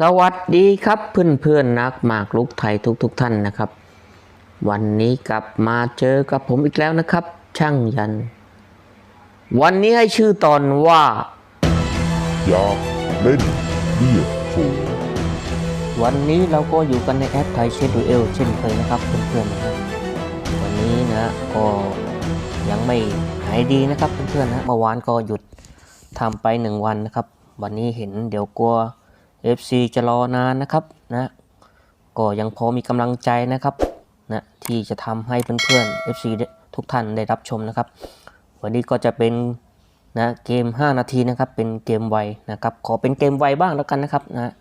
สวัสดีครับเพื่อนเพื่อนๆนักหมากลุกไทยทุกทุกๆท่านนะครับ วันนี้กลับมาเจอกับผมอีกแล้วนะครับ ช่างยัน วันนี้ให้ชื่อตอนว่าอยากเล่นเบี้ยสูงวันนี้เราก็อยู่กันในแอปไทยเชดูเอลเช่นเคยนะครับเพื่อนๆนะครับวันนี้นะก็ยังไม่หายดีนะครับเพื่อนๆนะเมื่อวานก็หยุดทำไปหนึ่งวันนะครับ วันนี้เห็นเดี๋ยวกลัว FC จะรอนานนะครับนะก็ยังพอมีกำลังใจนะครับนะที่จะทำให้เพื่อนๆ FC ทุกท่านได้รับชมนะครับ วันนี้ก็จะเป็นนะเกม 5 นาทีนะครับ เป็นเกมไวนะครับ ขอเป็นเกมไวบ้างแล้วกันนะครับนะ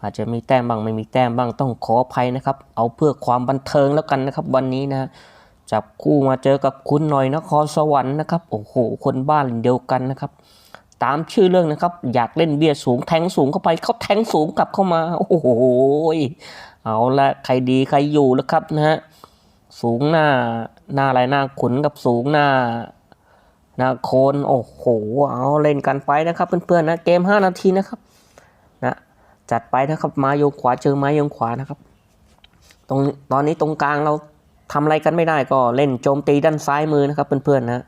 อาจจะมีแต้มบ้างไม่มีแต้มบ้างต้องขออภัยนะครับ เอาเพื่อความบันเทิงแล้วกันนะครับ วันนี้นะจับคู่มาเจอกับคุณหน่อยนครสวรรค์นะครับโอ้โหคนบ้านเดียวกันนะครับ ตามชื่อเรื่องนะครับ อยากเล่นเบียสูงแทงสูงเข้าไปเขาแทงสูงกลับเข้ามา โอ้โหเอาละใครดีใครอยู่แล้วครับนะฮะสูงหน้าหน้าอะไรหน้าขุนกับสูงหน้าหน้าโคนโอ้โหเอาเล่นกันไปนะครับเพื่อนๆนะเกม 5 นาทีนะครับนะจัดไปนะครับไม้โยงขวาเจอไม้โยงขวานะครับตรงตอนนี้ตรงกลางเราทำอะไรกันไม่ได้ก็เล่นโจมตีด้านซ้ายมือนะครับเพื่อนๆนะ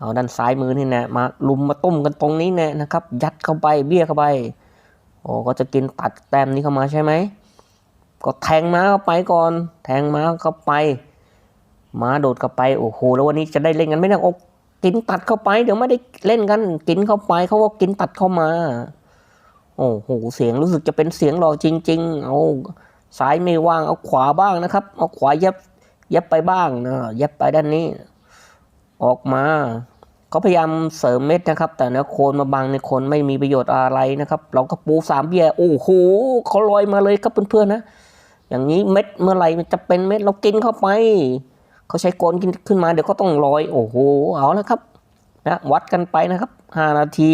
เอาด้านซ้ายมือนี่นะมาลุมมาต้มกันตรงนี้แน่นะครับ ยัดเข้าไปเบี้ยเข้าไปโอ้ก็จะกินตัดแต้มนี้เข้ามาใช่ไหมก็แทงม้าเข้าไปก่อน แทงม้าเข้าไป ม้าโดดเข้าไปโอ้โหแล้ววันนี้จะได้เล่นกันไหมนี่ยโอ้กินตัดเข้าไป เดี๋ยวไม่ได้เล่นกันกินเข้าไปเขาก็กินตัดเข้ามา โอ้โหเสียงรู้สึกจะเป็นเสียงหล่อจริง ๆ เอาซ้ายไม่ว่างเอาขวาบ้างนะครับ เอาขวาเย็บเย็บไปบ้างนะเย็บไปด้านนี้ ออกมาเขาพยายามเสริมเม็ดนะครับ แต่เนะโคนมาบังในโคนไม่มีประโยชน์อะไรนะครับ เราก็ปูสามเบี้ยโอ้โหเขาลอยมาเลยครับเพื่อนๆนะ อย่างนี้เม็ดเมื่อไหร่มันจะเป็นเม็ดเรากินเข้าไปเขาใช้โกนกินขึ้นมาเดี๋ยวก็ต้องลอยโอ้โหเอาล้วครับนะวัดกันไปนะครับห้านาที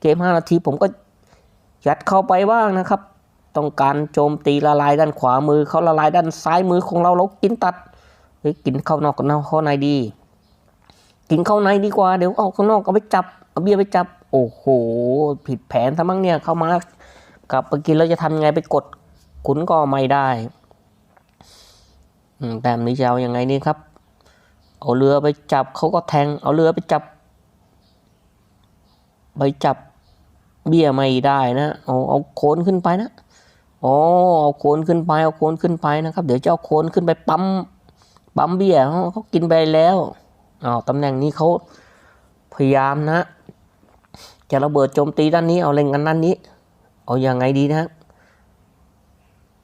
เกมห้านาทีผมก็ยัดเข้าไปบ้างนะครับ ต้องการโจมตีละลายด้านขวามือเขาละลายด้านซ้ายมือของเราเรากินตัดเฮ้ยกินเข้านอกกันเข้าในดี กินเข้าในดีกว่า เดี๋ยวเอาข้างนอกเอาไปจับเอาเบียร์ไปจับ โอ้โห ผิดแผนซะมั้งเนี่ยเข้ามากลับไปกินแล้วจะทำยังไงไปกดขุนก็ไม่ได้อืมแบบนี้จะเอายังไงนี่ครับ เอาเรือไปจับเขาก็แทง เอาเรือไปจับ ไปจับเบี้ยไม่ได้นะ เอาเอาโคนขึ้นไปนะอ๋อเอาโคนขึ้นไป เอาโคนขึ้นไปนะครับ เดี๋ยวจะเอาโคนขึ้นไปปั๊มปั๊มเบี้ยเขาเขากินไปแล้ว อ้าวตำแหน่งนี้เขาพยายามนะ จะระเบิดโจมตีด้านนี้เอาเล่นกันด้านนี้ เอาอยัางไงดีนะ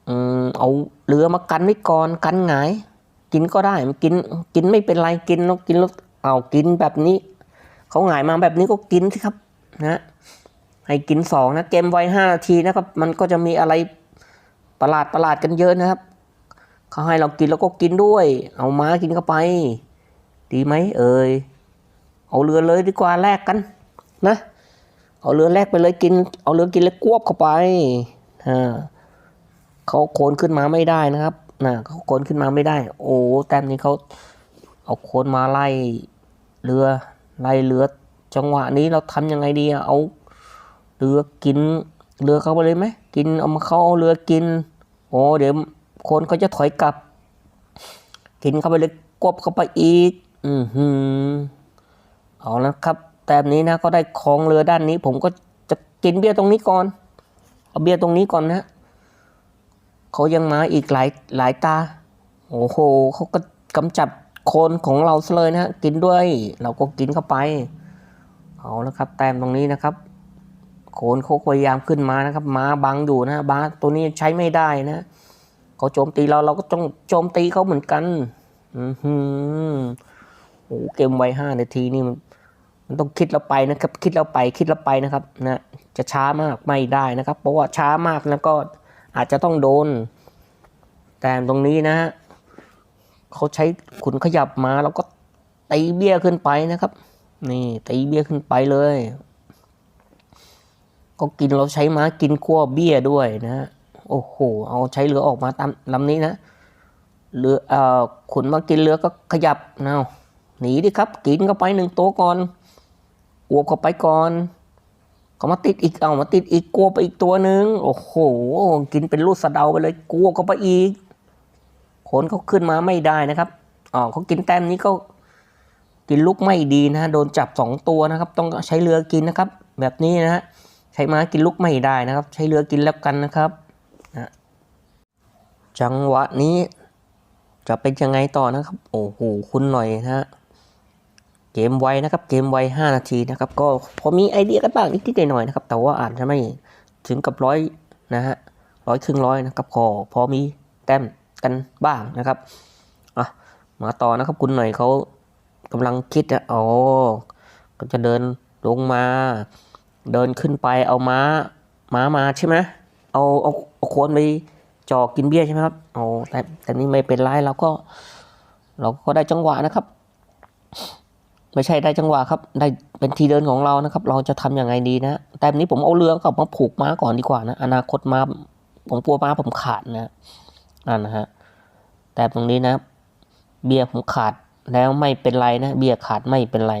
อืมเอาเรือมากันไว้ก่อนกันหงาย กินก็ได้มันกินกินไม่เป็นไรกินแล้วกินแล้วเอากินแบบนี้เขาหงายมาแบบนี้ก็กินสิครับนะให้กินสองนะเกมไวห้านาทีนะครับ มันก็จะมีอะไรประหลาดประหลาดกันเยอะนะครับเขาให้เรากินแล้วก็กินด้วย เอาม้ากินเข้าไป ดีไหมเอ่ยเอาเรือเลยดีกว่าแลกกัน นะ เอาเรือแลกไปเลยกิน เอาเรือกินแล้วกวบเข้าไปอ่าเขาโคนขึ้นมาไม่ได้นะครับนะเขาโคนขึ้นมาไม่ได้ โอ้แต้มนี้เขาเอาโคนมาไล่เรือไล่เรือจังหวะนี้เราทำยังไงดีเอาเรือกินเรือเขาไปเลยไหมกินเอามาเขาเอาเรือกิน โอ้เดี๋ยวคนเขาจะถอยกลับ กินเข้าไปเลยกบเข้าไปอีก อือหือเอาแล้วครับ แต่แบบนี้นะก็ได้คลองเรือด้านนี้ ผมก็จะกินเบียร์ตรงนี้ก่อน เอาเบียร์ตรงนี้ก่อนนะ เขายังมาอีกหลายหลายตา โอ้โหเขาก็กำจัดโคนของเราเลยนะกินด้วย เราก็กินเข้าไป เอาแล้วครับ แต้มตรงนี้นะครับโขนเขาพยายามขึ้นมานะครับ ม้าบังอยู่นะม้าตัวนี้ใช้ไม่ได้นะเขาโจมตีเราเราก็ต้องโจมตีเขาเหมือนกัน อือหือ โอ้เกมไวห้านาทีนี่มันมันต้องคิดเราไปนะครับ คิดเราไปคิดเราไปนะครับนะจะช้ามากไม่ได้นะครับ เพราะว่าช้ามากแล้วก็อาจจะต้องโดน แต่ตรงนี้นะฮะเขาใช้ขุนขยับมาแล้วก็ตีเบี้ยขึ้นไปนะครับ นี่ตีเบี้ยขึ้นไปเลย ก็กินเราใช้ม้ากินขั้วเบี้ยด้วยนะฮะโอ้โหเอาใช้เรือออกมาตามลำนี้นะเรือเอ่อขุนมากินเรือก็ขยับเอา หนีดิครับ กินเข้าไปหนึ่งตัวก่อนอวบเข้าไปก่อนก็มาติดอีกเอามาติดอีกกลัวไปอีกตัวหนึ่งโอ้โห กินเป็นลูกสะเดาไปเลยกลัวก็ไปอีกขนเขาขึ้นมาไม่ได้นะครับอ๋อเขากินแต้มนี้ก็กินลูกไม่ดีนะฮะโดนจับสองตัวนะครับ ต้องใช้เรือกินนะครับ แบบนี้นะฮะใช้ม้ากินลูกไม่ได้นะครับ ใช้เรือกินแล้วกันนะครับนะจังหวะนี้จะเป็นยังไงต่อนะครับ โอ้โหคุณหน่อยนะฮะ กมไวนะครับเกมไว 5 นาทีนะครับก็พอมีไอเดียกันบ้างนิดๆหน่อยๆนะครับแต่ว่าอาจจะไม่ถึงกับร้อยนะฮะร้อยครึ่งร้อยนะครับพอพอมีแต้มกันบ้างนะครับอะมาต่อนะครับคุณหน่อยเขากำลังคิดอะอ๋อก็จะเดินลงมา เดินขึ้นไปเอาม้าม้ามาใช่ไหมเอาเอาเอาโคนไปจอกินเบี้ยใช่ไหมครับเอาแต่แต่นี่ไม่เป็นไรเราก็ เราก็ได้จังหวะนะครับ ไม่ใช่ได้จังหวะครับ ได้เป็นทีเดินของเรานะครับ เราจะทำยังไงดีนะแต่นี้ผมเอาเรือกลับมาผูกม้าก่อนดีกว่านะ อนาคตม้าผมกลัวม้าผมขาดนะนั่นนะฮะแต่ตรงนี้นะ เบียร์ผมขาดแล้วไม่เป็นไรนะ เบียร์ขาดไม่เป็นไร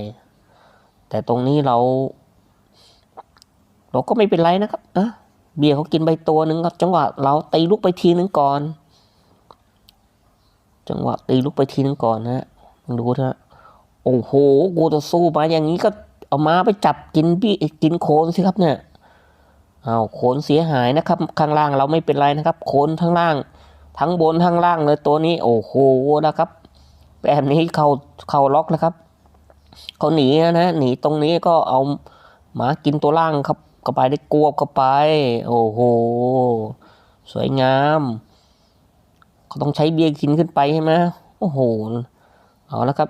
แต่ตรงนี้เรา เราก็ไม่เป็นไรนะครับอะเบียร์เขากินไปตัวหนึ่งครับ จังหวะเราตีลูกไปทีนึงก่อน จังหวะตีลูกไปทีนึงก่อนนะฮะลองดูเถอะ อ้โหกูจะสู้มาอย่างนี้ก็เอามาไปจับกินพี่กินโคนสิครับเนี่ยเอาโคนเสียหายนะครับ ข้างล่างเราไม่เป็นไรนะครับ โคนทั้งล่าง ทั้งบนทั้งล่างเลยตัวนี้ โอ้โหนะครับ แบบนี้เขาเขาล็อกนะครับเขาหนีนะหนีตรงนี้ก็เอาหมากินตัวล่างครับก็ไปได้กวบก็ไป โอ้โหสวยงามเขาต้องใช้เบียร์กินขึ้นไปใช่ไหมโอ้โหเอาแล้วครับ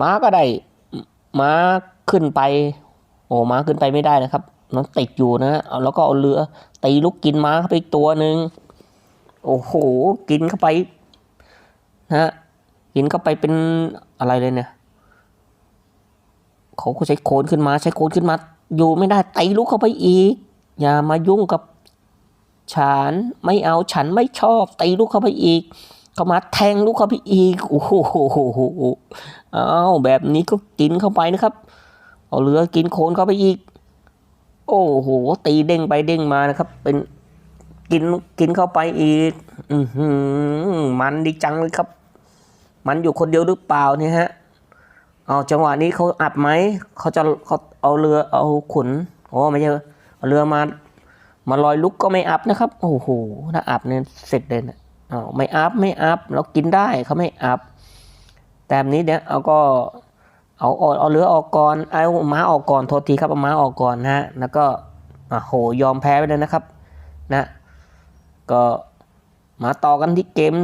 ม้าก็ได้ม้าขึ้นไป โอ้ม้าขึ้นไปไม่ได้นะครับน้องติดอยู่นะเอาแล้วก็เอาเรือตีลูกกินม้าเข้าไปตัวหนึ่งโอ้โห กินเข้าไปนะฮะกินเข้าไปเป็นอะไรเลยเนี่ย เขาก็ใช้โคนขึ้นมา ใช้โคนขึ้นมา อยู่ไม่ได้ตีลูกเข้าไปอีก อย่ามายุ่งกับฉัน ไม่เอาฉันไม่ชอบตีลูกเข้าไปอีก เข้ามาแทงลูกเข้าไปอีก โอ้โหอ้าวแบบนี้ก็กินเข้าไปนะครับ เอาเรือกินโคนเข้าไปอีก โอ้โห ตีเด้งไปเด้งมานะครับ เป็นกินกินเข้าไปอีก อืมันดีจังเลยครับ มันอยู่คนเดียวหรือเปล่าเนี่ยฮะ เอาจังหวะนี้เขาอับไหม เขาจะเขาเอาเรือเอาขุนโอ้ไม่ใช่เอาเรือมา มาลอยลุกก็ไม่อับนะครับ โอ้โห ถ้าอับเนี่ยเสร็จเลยนะ อ้าวไม่อัพไม่อัพเรากินได้เขาไม่อัพแต่แบบนี้เนี่ยเอาก็เอาเอาเอาเรือออกก่อนเอาม้าออกก่อนโทษทีครับเอาม้าออกก่อนนะฮะแล้วก็โหยอมแพ้ไปเลยนะครับนะก็มาต่อกันที่เกม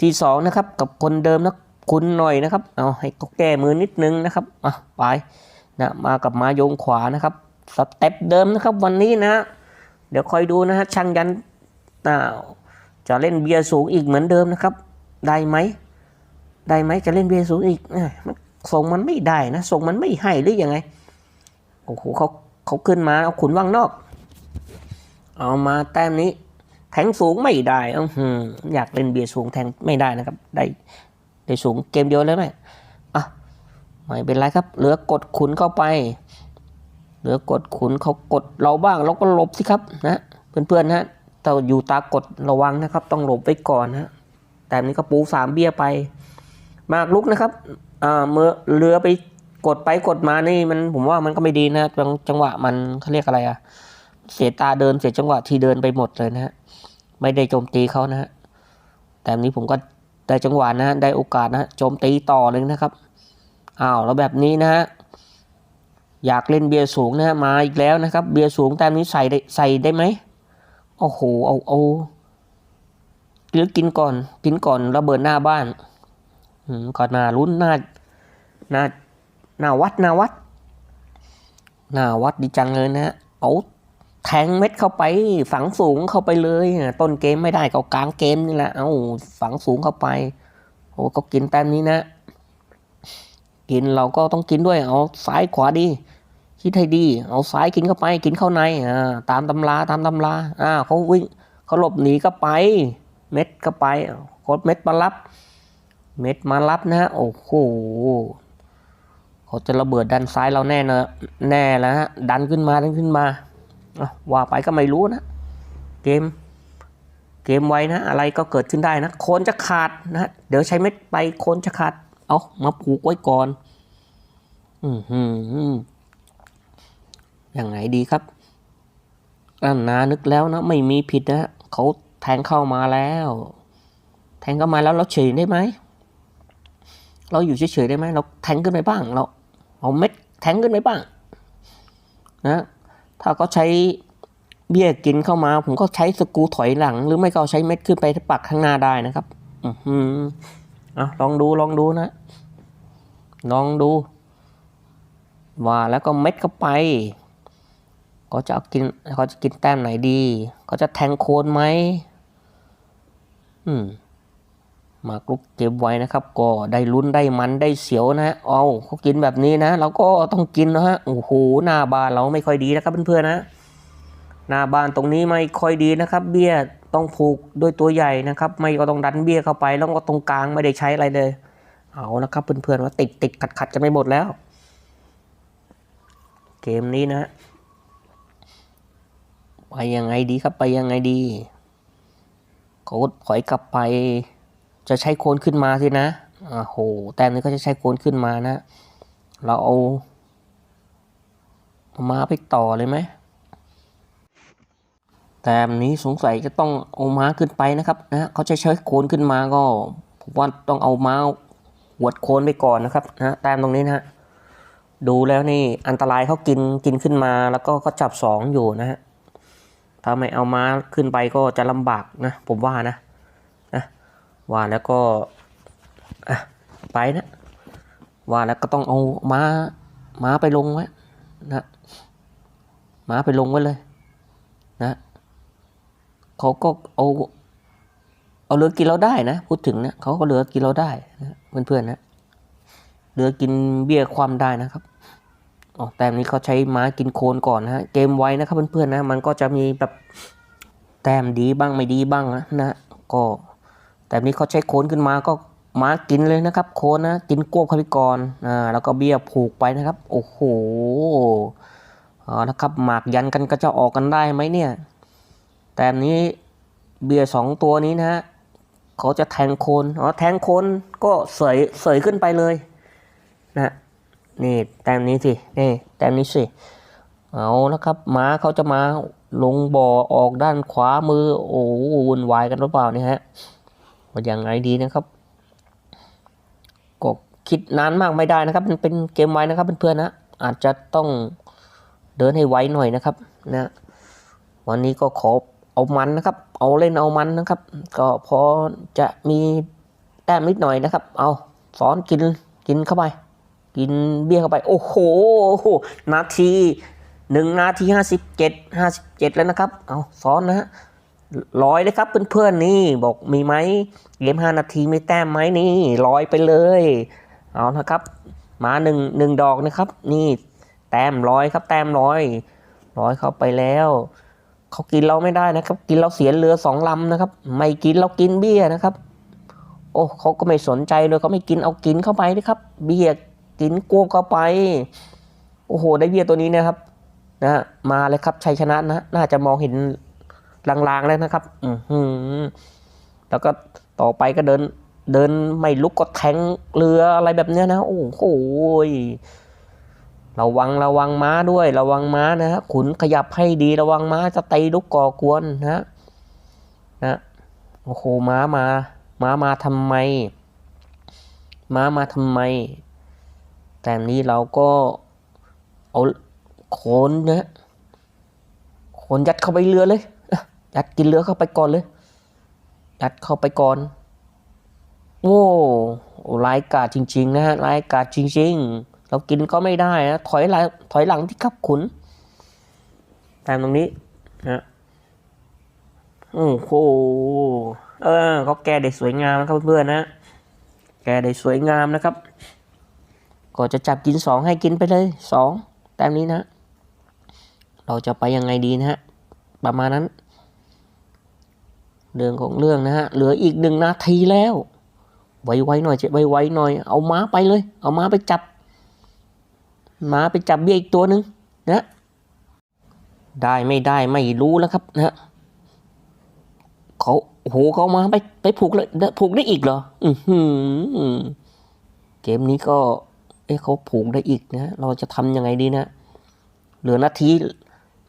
ที่สองนะครับกับคนเดิมนะคุณหน่อยนะครับเอาให้เขาแก้มือนิดนึงนะครับอะไปนะมากับม้าโยงขวานะครับสเต็ปเดิมนะครับวันนี้นะ เดี๋ยวคอยดูนะฮะช่างยันอ้าว จะเล่นเบียร์สูงอีกเหมือนเดิมนะครับ ได้ไหมได้ไหมจะเล่นเบียร์สูงอีกมันส่งมันไม่ได้นะส่งมันไม่ให้หรือยังไงโอ้โหเขาเขาขึ้นมาเอาขุนว่างนอก เอามาแต้มนี้ แทงสูงไม่ได้อือหืออยากเล่นเบียร์สูงแทงไม่ได้นะครับ ได้ได้สูงเกมเดียวเลยไหมอะไม่เป็นไรครับ เหลือกดขุนเข้าไปเหลือกดขุนเขากดเราบ้างเราก็ลบสิครับนะเพื่อนๆนะ ถ้าอยู่ตากดระวังนะครับ ต้องหลบไว้ก่อนนะแต่นี้ก็ปูสามเบี้ยไป มากลุกนะครับอ่าเมื่อเรือไปกดไปกดมานี่มันผมว่ามันก็ไม่ดีนะจังจังหวะมันเขาเรียกอะไรอะเสียตาเดินเสียจังหวะที่เดินไปหมดเลยนะฮะไม่ได้โจมตีเขานะฮะแต่นี้ผมก็ได้จังหวะนะฮะได้โอกาสนะโจมตีต่อเลยนะครับอ้าวแล้วแบบนี้นะฮะอยากเล่นเบียร์สูงนะฮะมาอีกแล้วนะครับ เบียร์สูงแต้มนี้ใส่ใส่ได้ไหม โอ้โห เอาเอาหรือกินก่อน กินก่อนระเบิดหน้าบ้าน อืมก่อนหน้ารุ้นหน้าหน้าหน้าวัดหน้าวัด หน้าวัดดีจังเลยนะฮะเอาแทงเม็ดเข้าไปฝังสูงเข้าไปเลยต้นเกมไม่ได้ก็กลางเกมนี่แหละเอาฝังสูงเข้าไปโอ้ก็กินแต้มนี้นะ กินเราก็ต้องกินด้วยเอาซ้ายขวาดี คิดให้ดี เอาซ้ายกินเข้าไป กินเข้าในอ่าตามตำราตามตำราอ่าเขาวิ่งเขาหลบหนีก็ไป เม็ดก็ไปโคตรเม็ดมารับ เม็ดมารับนะฮะโอ้โหเขาจะระเบิดด้านซ้ายเราแน่เนอะแน่แล้วฮะดันขึ้นมาดันขึ้นมาอะว่าไปก็ไม่รู้นะเกมเกมไวนะ อะไรก็เกิดขึ้นได้นะโคนจะขาดนะฮะเดี๋ยวใช้เม็ดไปโคนจะขาด เอามาผูกไว้ก่อน อืม หืมยังไงดีครับอันนานึกแล้วนะไม่มีผิดนะเขาแทงเข้ามาแล้ว แทงเข้ามาแล้วเราเฉยได้ไหมเราอยู่เฉยๆได้ไหมเราแทงขึ้นไปบ้างเราเอาเม็ดแทงขึ้นไปบ้างนะถ้าเขาใช้เบี้ยกินเข้ามา ผมก็ใช้สกูถอยหลัง หรือไม่ก็ใช้เม็ดขึ้นไปปักข้างหน้าได้นะครับ อือหืออะลองดูลองดูนะ ลองดู ว่าแล้วก็เม็ดเข้าไป ก็จะเอากินเขาจะกินแต้มไหนดีเขาจะแทงโคนไหมอืมมากรุกเก็บไว้นะครับ ก็ได้ลุ้นได้มันได้เสียวนะฮะเอาเขากินแบบนี้นะ เราก็ต้องกินนะฮะ โอ้โห หน้าบ้านเราไม่ค่อยดีนะครับเพื่อนๆนะ หน้าบ้านตรงนี้ไม่ค่อยดีนะครับ เบี้ยต้องผูกด้วยตัวใหญ่นะครับ ไม่ก็ต้องดันเบี้ยเข้าไป แล้วก็ตรงกลางไม่ได้ใช้อะไรเลย เอานะครับเพื่อนๆว่าติดติดขัดขัดๆกันไปหมดแล้ว เกมนี้นะฮะ ไปยังไงดีครับไปยังไงดีเขาถอยกลับไป จะใช้โคนขึ้นมาสินะโอ่าโหแต้มนี้ก็จะใช้โคนขึ้นมานะ เราเอามาไปต่อเลยไหมแต้มนี้สงสัยจะต้องเอาม้าขึ้นไปนะครับนะเขาจะใช้โคนขึ้นมาก็ผมว่าต้องเอาม้าหวดโคนไปก่อนนะครับนะแต้มตรงนี้นะฮะดูแล้วนี่อันตรายเขากินกินขึ้นมาแล้วก็เขาจับสองอยู่นะฮะ ถ้าไม่เอาม้าขึ้นไปก็จะลำบากนะผมว่านะนะว่าแล้วก็อะไปนะว่าแล้วก็ต้องเอาม้าม้าไปลงไว้นะม้าไปลงไว้เลยนะเขาก็เอาเอาเรือกินเราได้นะพูดถึงนะเขาก็เรือกินเราได้นะเพื่อนๆนะเรือกินเบี้ยความได้นะครับ อ๋อแต่นี้เขาใช้ม้ากินโคนก่อนนะฮะเกมไว้นะครับเพื่อนๆนะมันก็จะมีแบบแต้มดีบ้างไม่ดีบ้างนะนะก็แต่นี้เขาใช้โคนขึ้นมาก็ม้ากินเลยนะครับ โคนนะกินกวบเข้าไปก่อนอ่าแล้วก็เบี้ยผูกไปนะครับ โอ้โหเอาละครับหมากยันกันก็จะออกกันได้ไหมเนี่ย แต่อันนี้เบียสองตัวนี้นะฮะเขาจะแทงโคนอ๋อแทงโคนก็เสยเสยขึ้นไปเลยนะ นี่แต้มนี้สินี่แต้มนี้สิเอานะครับม้าเขาจะมาลงบ่อออกด้านขวามือโอ้โหวุ่นวายกันหรือเปล่าเนี่ยฮะว่าอย่างไรดีนะครับก็คิดนานมากไม่ได้นะครับ มันเป็นเกมไว้นะครับเพื่อนๆนะอาจจะต้องเดินให้ไวหน่อยนะครับนะวันนี้ก็ขอเอามันนะครับ เอาเล่นเอามันนะครับ ก็พอจะมีแต้มนิดหน่อยนะครับ เอาสอนกินกินเข้าไป กินเบี้ยเข้าไป โอ้โห นาทีหนึ่งนาทีห้าสิบเจ็ดห้าสิบเจ็ดแล้วนะครับ เอาสอนนะฮะร้อยเลยครับเพื่อนๆนี่บอกมีไหมเกมห้านาทีไมีแต้มไหมนี่ร้อยไปเลยเอานะครับ มาหนึ่งหนึ่งดอกนะครับ นี่แต้มร้อยครับแต้มร้อยร้อยเข้าไปแล้วเขากินเราไม่ได้นะครับ กินเราเสียเรือสองลำนะครับ ไม่กินเรากินเบี้ยนะครับ โอ้เขาก็ไม่สนใจเลยเขาไม่กินเอากินเข้าไปนะครับ เบี้ย กินกลัวเข้าไป โอ้โห ได้เบี้ยตัวนี้นะครับ นะ มาเลยครับชัยชนะนะ น่าจะมองเห็นลางๆแล้วนะครับ อือหือแล้วก็ต่อไปก็เดิน เดินไม่ลุกก็แทงเรืออะไรแบบเนี้ยนะ โอ้โหระวังระวังม้าด้วย ระวังม้านะฮะขุนขยับให้ดีระวังม้าจะตีลุกก่อกวนนะฮะนะโอ้โหม้ามา ม้ามาทำไม ม้ามาทำไม แต่นี้เราก็เอาโคนนะโคนยัดเข้าไปเรือเลยยัดกินเรือเข้าไปก่อนเลย ยัดเข้าไปก่อนโอ้รายกาจจริง ๆ นะฮะรายกาจจริง ๆ เรากินก็ไม่ได้นะถอยหลังถอยหลังที่ขับขุนตามตรงนี้นะโอ้โหเออเขาแก้ได้สวยงามนะครับเพื่อนๆนะ แก้ได้สวยงามนะครับ ก็จะจับกินสองให้กินไปเลยสองแต้มนี้นะ เราจะไปยังไงดีนะฮะ ประมาณนั้น เรื่องของเรื่องนะฮะ เหลืออีกหนึ่งนาทีแล้ว ไวๆหน่อยเจ๊ไวๆหน่อย เอาม้าไปเลย เอาม้าไปจับมาไปจับเบี้ยอีกตัวหนึ่งนะ ได้ไม่ได้ไม่รู้แล้วครับนะเขาโอ้โหเขามาไปไปผูกเลยผูกได้อีกเหรอ อือหือเกมนี้ก็ อ๊ะเขาผูกได้อีกนะเราจะทำยังไงดีนะเหลือนาที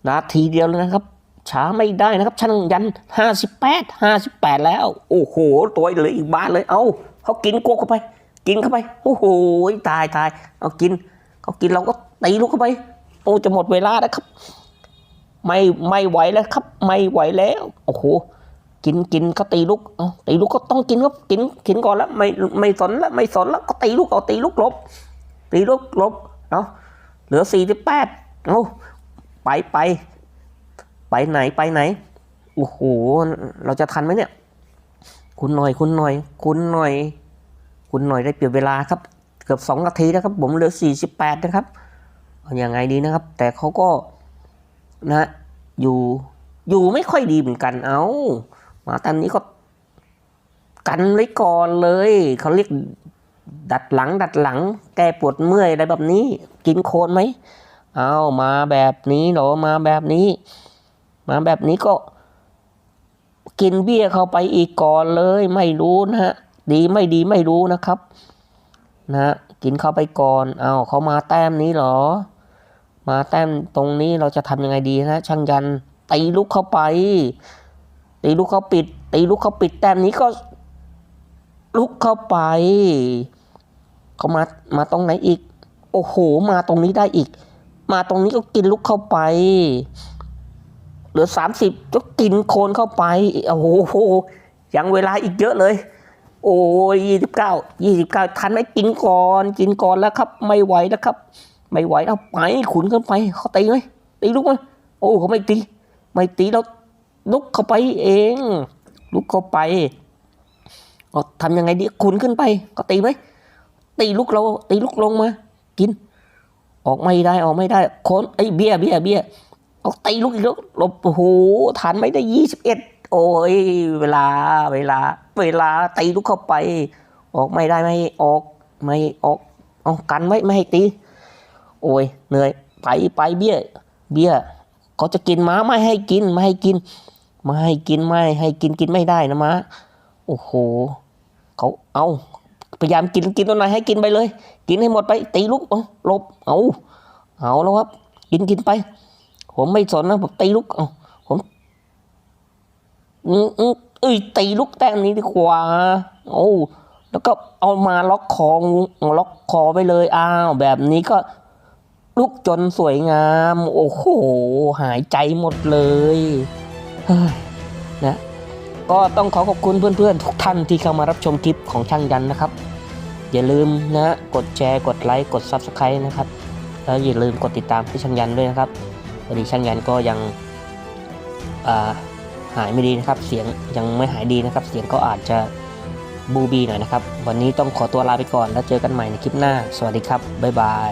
นาทีเดียวแล้วนะครับช้าไม่ได้นะครับช่างยันห้าสิบแปดห้าสิบแปดแล้ว โอ้โห ตัวเหลืออีกบ้านเลย เอาเขากินโกเข้าไป กินเข้าไป โอ้โห ตายตาย เอากิน เขากินเราก็ตีลูกเข้าไป โอ้จะหมดเวลาแล้วครับ ไม่ไม่ไหวแล้วครับ ไม่ไหวแล้ว โอ้โห กินกินก็ตีลูก เอาตีลูกก็ต้องกินก็กินกินก่อนแล้ว ไม่ไม่สนแล้วไม่สนแล้วก็ตีลูกเอาตีลูกลบ ตีลูกลบเอาะเหลือสี่สิบแปดเอาไปไป ไปไหนไปไหน โอ้โห เราจะทันไหมเนี่ย คุณหน่อย คุณหน่อย คุณหน่อย คุณหน่อยได้เปลี่ยนเวลาครับ เกือบสองนาทีนะครับ ผมเหลือสี่สิบแปดนะครับอายังไงดีนะครับ แต่เขาก็นะอยู่อยู่ไม่ค่อยดีเหมือนกันเอามาตอนนี้ก็กันไว้ก่อนเลย เขาเรียก ดัดหลัง ดัดหลัง แก้ปวดเมื่อยอะไรแบบนี้ กินโคนไหมเอามาแบบนี้เหรอมาแบบนี้ มาแบบนี้ก็ กินเบี้ยเข้าไปอีกก่อนเลย ไม่รู้นะฮะดีไม่ดีไม่รู้นะครับ นะฮะกินเข้าไปก่อนเอาเขามาแต้มนี้เหรอ มาแต้มตรงนี้เราจะทำยังไงดีนะช่างยันตีลูกเข้าไป ตีลูกเขาปิด ตีลูกเขาปิดแต้มนี้ก็ลุกเข้าไป เขามามาตรงไหนอีก โอ้โห มาตรงนี้ได้อีก มาตรงนี้ก็กินลุกเข้าไป เหลือสามสิบก็กินโคนเข้าไปโอ้โหยังเวลาอีกเยอะเลย โอ้ยยี่สิบเก้ายี่สิบเก้าทันไหมกินก่อน กินก่อนแล้วครับ ไม่ไหวแล้วครับ ไม่ไหวเอาไปขุนขึ้นไปเขาตีไหมตีลุกไหมโอ้เขาไม่ตีไม่ตีแล้วลุกเข้าไปเอง ลุกเข้าไปก็ทำยังไงดีขุนขึ้นไป ก็ตีไหม ตีลุกเราตีลุกลงมา กิน ออกไม่ได้ออกไม่ได้โคนไอ้เบี้ยเบี้ยเบี้ยเอาตีลูกอีกแล้วหลบโอ้โหฐานไม่ได้ยี่สิบเอ็ดโอ้ยเวลาเวลา เวลาตีลูกเข้าไป ออกไม่ได้ไม่ให้ออกไม่ออกเอากันไว้ไม่ให้ตี โอ้ยเหนื่อยไปไปเบี้ย เบี้ยเขาจะกินม้าไม่ให้กินไม่ให้กินไม่ให้กินไม่ให้กินกินไม่ได้นะม้าโอ้โหเขาเอา พยายามกินกินตัวไหนให้กินไปเลย กินให้หมดไป ตีลูกเอาหลบเอาเอาแล้วครับ กินกินไป ผมไม่สนนะผมตีลูกเอาผมอืมอืมเอ้ยตีลูกแต้มนี้ดีกว่าโอ้แล้วก็เอามาล็อกคองล็อกคอไปเลยอ้าวแบบนี้ก็ลุกจนสวยงาม โอ้โห หายใจหมดเลยเฮ้ยนะก็ต้องขอขอบคุณเพื่อนๆ ทุกท่านที่เข้ามารับชมคลิปของช่างยันนะครับ อย่าลืมนะกดแชร์กดไลค์กด Subscribe นะครับ แล้วอย่าลืมกดติดตามพี่ช่างยันด้วยนะครับวันนี้ช่างยันก็ยังาหายไม่ดีนะครับ เสียงยังไม่หายดีนะครับ เสียงก็อาจจะบูบีหน่อยนะครับ วันนี้ต้องขอตัวลาไปก่อนแล้วเจอกันใหม่ในคลิปหน้า สวัสดีครับบ๊ายบาย